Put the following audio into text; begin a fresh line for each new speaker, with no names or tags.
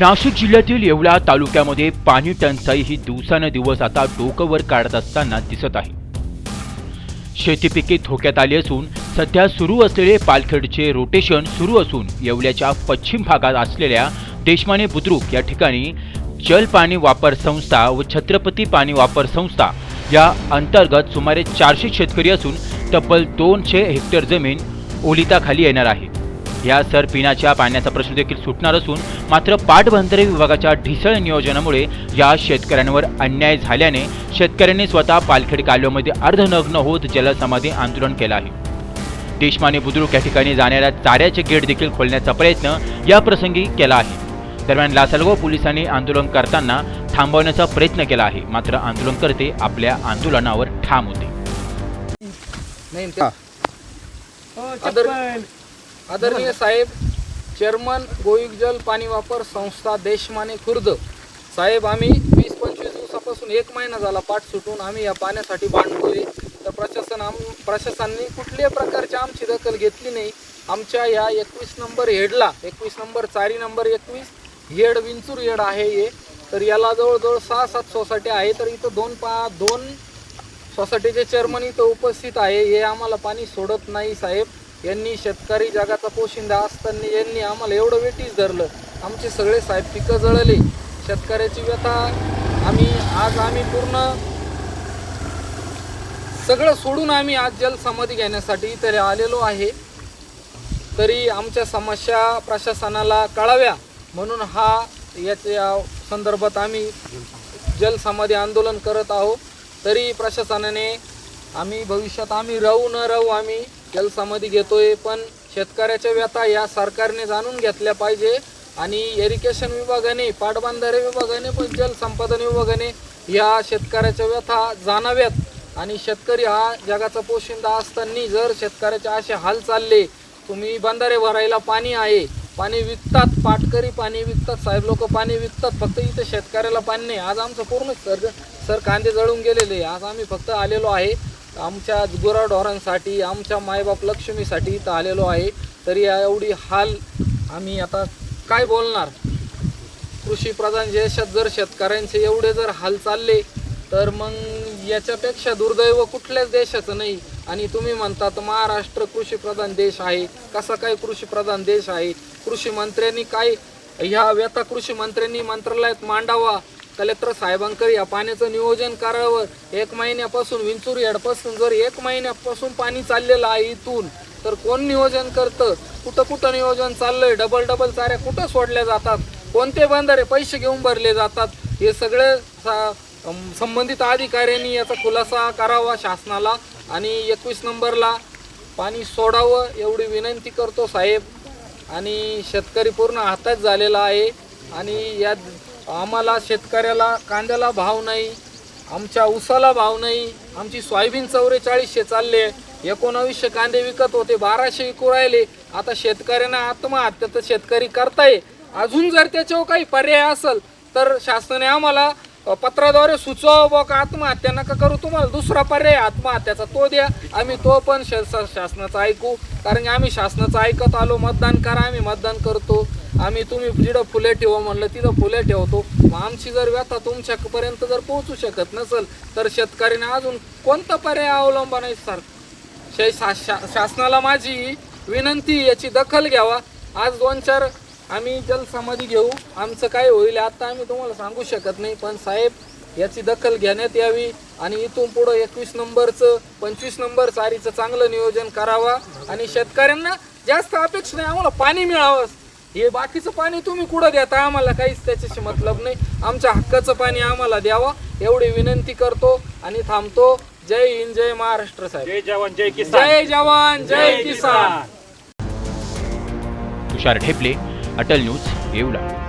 नाशिक जिल्ह्यातील येवला तालुक्यामध्ये पाणी टंचाई ही दिवसानुदिवस आता डोकं वर काढत असताना दिसत आहे. शेतीपिके धोक्यात आली असून सध्या सुरू असलेले पालखेडचे रोटेशन सुरू असून येवल्याच्या पश्चिम भागात असलेल्या देशमाने बुद्रुक या ठिकाणी जल पाणी वापर संस्था व छत्रपती पाणी वापर संस्था या अंतर्गत सुमारे चारशे शेतकरी असून तब्बल दोनशे हेक्टर जमीन ओलिताखाली येणार आहे. या सर पिण्याच्या पाण्याचा प्रश्न देखील सुटणार असून मात्र पाटबंधारे विभागाच्या ढिसळ नियोजनामुळे या शेतकऱ्यांवर अन्याय झाल्याने शेतकऱ्यांनी स्वतः पालखेड कालव्यामध्ये अर्धनग्न होत जलसमाधी आंदोलन केलं आहे. देशमाने बुद्रुक या ठिकाणी जाणाऱ्या चाऱ्याचे गेट देखील खोलण्याचा प्रयत्न या प्रसंगी केला आहे. दरम्यान लासलगाव पोलिसांनी आंदोलन करताना थांबवण्याचा प्रयत्न केला आहे. मात्र आंदोलनकर्ते आपल्या आंदोलनावर ठाम होते.
आदरणीय साहेब चेअरमन गोविक जल पाणी वापर संस्था देशमाने खुर्द. साहेब आम्ही वीस पंचवीस दिवसापासून एक महिना झाला पाठ सुटून आम्ही या पाण्यासाठी बांधतोय तर प्रशासन आम प्रशासनाने कुठल्याही प्रकारची आमची दखल घेतली नाही. आमच्या या एकवीस नंबर हेडला एकवीस नंबर चारी नंबर एकवीस हेड विंचूर हेड आहे हे. तर याला जवळजवळ सहा सात सोसायटी आहे. तर इथं दोन पा दोन सोसायटीचे चेअरमन इथं उपस्थित आहे. हे आम्हाला पाणी सोडत नाही साहेब. यांनी शेतकरी जगाचा पोशिंदा असताना यांनी आम्हाला एवढं वेटीस धरलं. आमचे सगळे साहेब पिकं जळले. शेतकऱ्याची व्यथा आम्ही आज आम्ही पूर्ण सगळं सोडून आम्ही आज जलसमाधी घेण्यासाठी इथे आलेलो आहे. तरी आमच्या समस्या प्रशासनाला कळाव्या म्हणून हा याच्या संदर्भात आम्ही जलसमाधी आंदोलन करत आहोत. तरी प्रशासनाने आम्ही भविष्यात आम्ही राहू न राहू आम्ही जलसमाधी घेतोय पण शेतकऱ्याच्या व्यथा या सरकारने जाणून घेतल्या पाहिजे. आणि एरिकेशन विभागाने पाटबंधारे विभागाने पण जलसंपादन विभागाने या शेतकऱ्याच्या व्यथा जाणाव्यात. आणि शेतकरी हा जगाचा पोशिंदा असताना जर शेतकऱ्याचे असे हाल चालले तुम्ही बंधारे भरायला पाणी आहे पाणी विकतात पाटकरी पाणी विकतात साहेब लोक पाणी विकतात फक्त इथे शेतकऱ्याला पाणी नाही. आज आमचं पूर्ण सर सर कांदे जळून गेलेले आज आम्ही फक्त आलेलो आहे. आमच्या गुराढोरांसाठी आमच्या मायबाप लक्ष्मीसाठी इथं आलेलो आहे. तरी या एवढी हाल आम्ही आता काय बोलणार? कृषी प्रधान देशात जर शेतकऱ्यांचे एवढे जर हाल चालले तर मग याच्यापेक्षा दुर्दैव कुठल्याच देशाचं नाही. आणि तुम्ही म्हणतात महाराष्ट्र कृषी प्रधान देश आहे. कसा काय कृषी प्रधान देश आहे? कृषी मंत्र्यांनी काय ह्या व्यथा कृषी मंत्र्यांनी मंत्रालयात मांडावा? कलेक्टर साहेबांकडे या पाण्याचं नियोजन करावं. एक महिन्यापासून विंचूर याडपासून जर एक महिन्यापासून पाणी चाललेलं आहे इथून तर कोण नियोजन करतं? कुठं कुठं नियोजन चाललंय? डबल डबल चाऱ्या कुठं सोडल्या जातात? कोणते बंधारे पैसे घेऊन भरले जातात? हे सगळे सा- संबंधित अधिकाऱ्यांनी याचा खुलासा करावा शासनाला. आणि एकवीस नंबरला पाणी सोडावं एवढी विनंती करतो साहेब. आणि शेतकरी पूर्ण हातात झालेला आहे. आणि या आम्हाला शेतकऱ्याला कांद्याला भाव नाही आमच्या ऊसाला भाव नाही आमची सोयाबीन चौवेचाळीसशे चालले एकोणावीसशे कांदे विकत होते बाराशे विकू राहिले. आता शेतकऱ्यांना आत्महत्या तर शेतकरी करताय. अजून जर त्याच्यावर काही पर्याय असेल तर शासनाने आम्हाला पत्राद्वारे सुचवा बा का आत्महत्या नका करू? तुम्हाला दुसरा पर्याय आत्महत्याचा. तो द्या. आम्ही तो पण श- शासनाचं ऐकू. कारण की आम्ही शासनाचं ऐकत आलो. मतदान करा. आम्ही मतदान करतो. आम्ही तुम्ही जिथं फुले ठेवा म्हणलं तिथं फुले ठेवतो. मग आमची जर व्यथा तुमच्यापर्यंत जर पोहोचू शकत नसेल तर शेतकऱ्याने अजून कोणता पर्याय अवलंबनायचा सर? शा- शा- शासनाला माझी विनंती याची दखल घ्यावा. आज दोन चार आम्ही जलसमाधी घेऊ. आमचं काय होईल आता आम्ही तुम्हाला सांगू शकत नाही पण साहेब याची दखल घेण्यात यावी आणि इथून पुढं एकवीस नंबरचं पंचवीस नंबर चारीचं चांगलं नियोजन करावा आणि शेतकऱ्यांना जास्त अपेक्षा नाही आम्हाला पाणी मिळावं. हे बाकीचं पाणी तुम्ही कुठं देता? आम्हाला काहीच त्याच्याशी मतलब नाही. आमच्या हक्काचं पाणी आम्हाला द्यावं. एवढी विनंती करतो आणि थांबतो. जय हिंद जय महाराष्ट्र साहेब.
जय जवान जय किसान.
जय जवान जय किसान.
तुषार ढेपले अटल न्यूज येवला.